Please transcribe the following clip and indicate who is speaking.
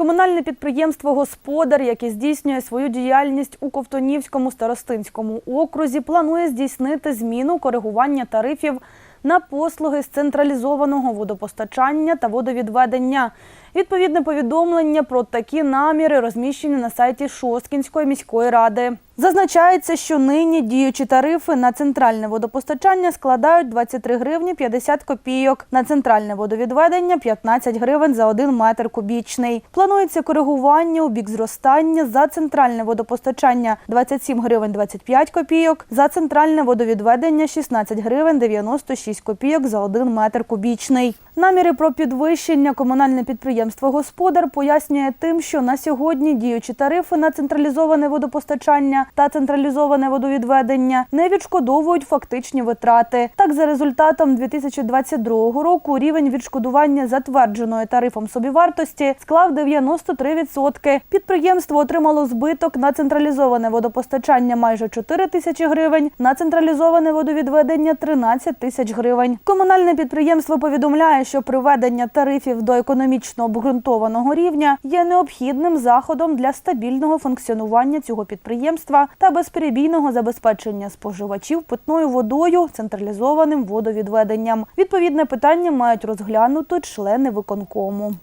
Speaker 1: Комунальне підприємство Господар, яке здійснює свою діяльність у Ковтонівському старостинському окрузі, планує здійснити зміну коригування тарифів на послуги з централізованого водопостачання та водовідведення. Відповідне повідомлення про такі наміри розміщені на сайті Шосткінської міської ради. Зазначається, що нині діючі тарифи на центральне водопостачання складають 23 гривні 50 копійок, на центральне водовідведення 15 гривень за 1 метр кубічний. Планується коригування у бік зростання за центральне водопостачання 27 гривень 25 копійок, за центральне водовідведення 16 гривень 96 копійок за 1 метр кубічний. Наміри про підвищення комунальне підприємство Господар пояснює тим, що на сьогодні діючі тарифи на централізоване водопостачання та централізоване водовідведення не відшкодовують фактичні витрати. Так, за результатом 2022 року рівень відшкодування затвердженої тарифом собівартості склав 93%. Підприємство отримало збиток на централізоване водопостачання майже 4 тисячі гривень, на централізоване водовідведення 13 тисяч гривень. Комунальне підприємство повідомляє, що приведення тарифів до економічно обґрунтованого рівня є необхідним заходом для стабільного функціонування цього підприємства та безперебійного забезпечення споживачів питною водою централізованим водовідведенням. Відповідне питання мають розглянути члени виконкому.